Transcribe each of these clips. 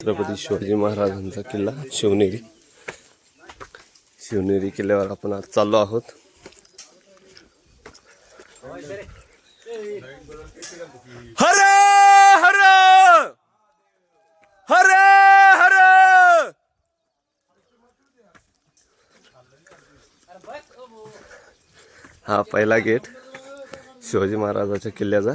छत्रपती शिवाजी महाराजांचा किल्ला शिवनेरी. शिवनेरी किल्ल्यावर आपण आज चाललो आहोत. हर हर! हर हर! हा पहिला गेट शिवाजी महाराजाच्या किल्ल्याचा.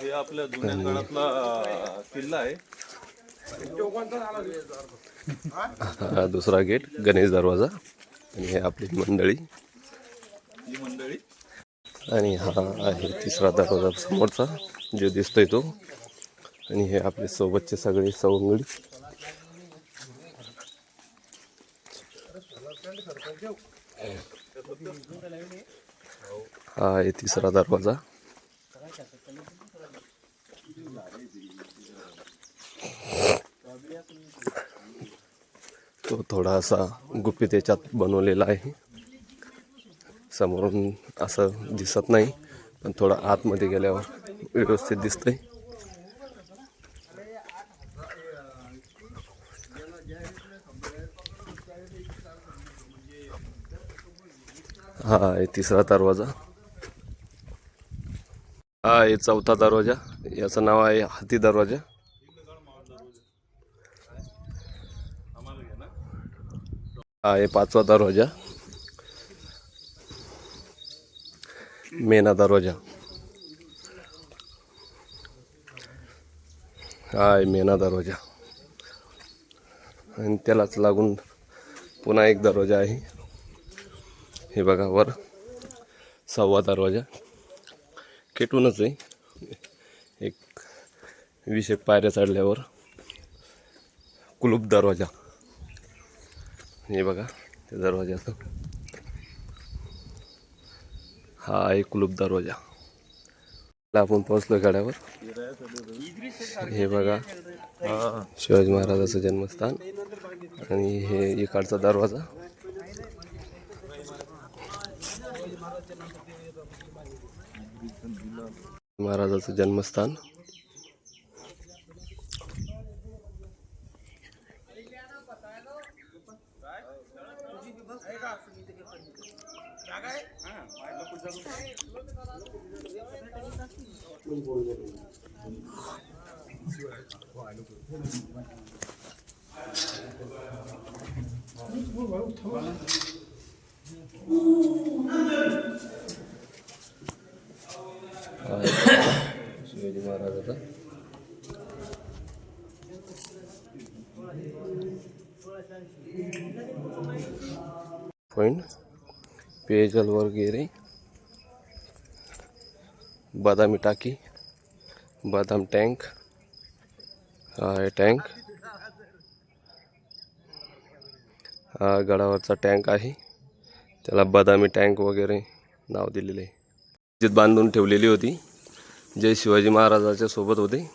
हे आपल्या जुन्या अं, किल्ला आहे. हा दुसरा गेट गणेश दरवाजा. आणि हे आपली मंडळी. ही मंडळी. आणि हा आहे तिसरा दरवाजा समोरचा जो दिसतोय तो. आणि हे आपले सोबतचे सगळे सवंगडी. हा आहे तिसरा दरवाजा. तो थोडासा गुपित याच्यात बनवलेला आहे. समोरून असं दिसत नाही पण थोडं आतमध्ये गेल्यावर व्यवस्थित दिसतंय. हा आहे तिसरा दरवाजा. हा आहे चौथा दरवाजा. याचं नाव आहे हाती दरवाजा. हा आहे पाचवा दरवाजा. मेना दरवाजा. हा आहे मेना दरवाजा. आणि त्यालाच लागून पुन्हा एक दरवाजा आहे. हे बघा वर सव्वा दरवाजा केटूनच आहे. एक वीस पायऱ्या चढल्यावर कुलूप दरवाजा. हे बघा त्या दरवाजाचं हा आहे कुलूप दरवाजा. आपण पोहोचलो गाड्यावर हे बघा शिवाजी महाराजाचं जन्मस्थान. आणि हे इकडचा दरवाजा. महाराजाचं जन्मस्थान. पॉइंट पेयजल वगैरे बदामी टाकी बदाम टँक हा आहे टँक हा गडावरचा टँक आहे. त्याला बदामी टँक वगैरे नाव दिलेले आहे. बांधून ठेवलेली होती. जय शिवाजी महाराजाच्या सोबत होते.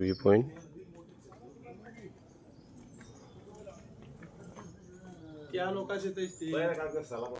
व्ह्यू पॉईंट त्या लोकांचे ते